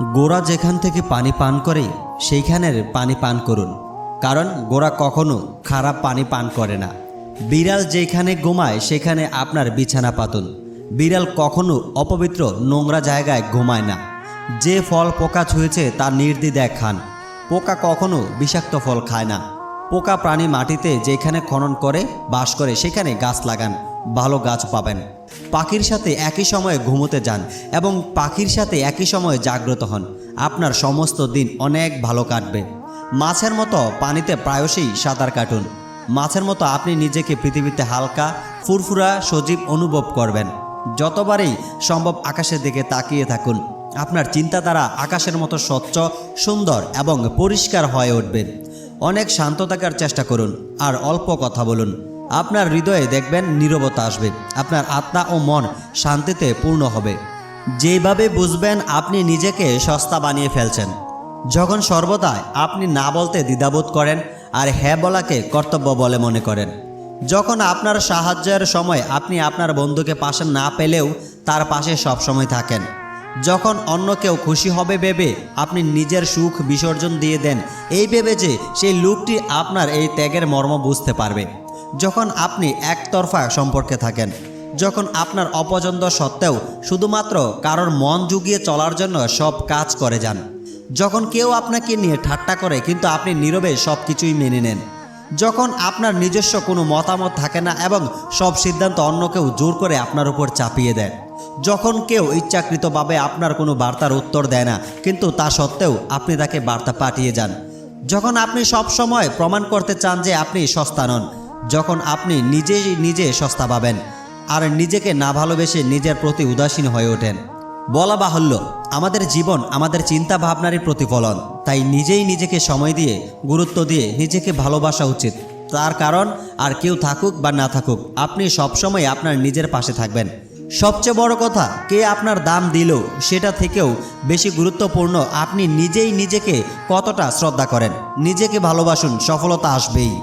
গোড়া যেখান থেকে পানি পান করে, সেইখানের পানি পান করুন। কারণ গোড়া কখনো খারাপ পানি পান করে না। বিড়াল যেখানে ঘুমায়, সেখানে আপনার বিছানা পাতুন। বিড়াল কখনো অপবিত্র নোংরা জায়গায় ঘুমায় না। যে ফল পোকা ছুঁয়েছে তা নির্দ্বিধায় খান। পোকা কখনো বিষাক্ত ফল খায় না। পোকা প্রাণী মাটিতে যেখানে খনন করে, বাস করে, সেখানে গাছ লাগান। ভালো গাছ পাবেন। পাখির সাথে একই সময়ে ঘুমোতে যান এবং পাখির সাথে একই সময়ে জাগ্রত হন। আপনার সমস্ত দিন অনেক ভালো কাটবে। মাছের মতো পানিতে প্রায়শই সাঁতার কাটুন। মাছের মতো আপনি নিজেকে পৃথিবীতে হালকা, ফুরফুরা, সজীব অনুভব করবেন। যতবারই সম্ভব আকাশের দিকে তাকিয়ে থাকুন। আপনার চিন্তাধারা আকাশের মতো স্বচ্ছ, সুন্দর এবং পরিষ্কার হয়ে উঠবে। অনেক শান্ত থাকার চেষ্টা করুন আর অল্প কথা বলুন। আপনার হৃদয়ে দেখবেন নীরবতা আসবে। আপনার আত্মা ও মন শান্তিতে পূর্ণ হবে। যেভাবে বুঝবেন আপনি নিজেকে সস্তা বানিয়ে ফেলছেন। যখন সর্বদাই আপনি না বলতে দ্বিধাবোধ করেন আর হ্যাঁ বলাকে কর্তব্য বলে মনে করেন। যখন আপনার সাহায্যের সময় আপনি আপনার বন্ধুকে পাশে না পেলেও তার পাশে সবসময় থাকেন। যখন অন্য কেউ খুশি হবে ভেবে আপনি নিজের সুখ বিসর্জন দিয়ে দেন, এই ভেবে যে সেই লোকটি আপনার এই ত্যাগের মর্ম বুঝতে পারবে। যখন আপনি একতরফা সম্পর্কে থাকেন, যখন আপনার অপছন্দ সত্ত্বেও শুধুমাত্র কারোর মন জুগিয়ে চলার জন্য সব কাজ করে যান। যখন কেউ আপনাকে নিয়ে ঠাট্টা করে কিন্তু আপনি নীরবে সব কিছুই মেনে নেন। যখন আপনার নিজস্ব কোনো মতামত থাকে না এবং সব সিদ্ধান্ত অন্য কেউ জোর করে আপনার উপর চাপিয়ে দেয়। যখন কেউ ইচ্ছাকৃতভাবে আপনার কোনো বার্তার উত্তর দেয় না, কিন্তু তা সত্ত্বেও আপনি তাকে বার্তা পাঠিয়ে যান। যখন আপনি সব সময় প্রমাণ করতে চান যে আপনি সস্তা নন যখন আপনি নিজেই নিজে সস্তা পাবেন আর নিজেকে না ভালোবেসে নিজের প্রতি উদাসীন হয়ে ওঠেন। বলা বাহুল্য, আমাদের জীবন আমাদের চিন্তা ভাবনারই প্রতিফলন। তাই নিজেই নিজেকে সময় দিয়ে, গুরুত্ব দিয়ে নিজেকে ভালোবাসা উচিত। তার কারণ, আর কেউ থাকুক বা না থাকুক, আপনি সবসময় আপনার নিজের পাশে থাকবেন। সবচেয়ে বড় কথা, কে আপনার দাম দিল সেটা থেকেও বেশি গুরুত্বপূর্ণ আপনি নিজেই নিজেকে কতটা শ্রদ্ধা করেন। নিজেকে ভালোবাসুন, সফলতা আসবেই।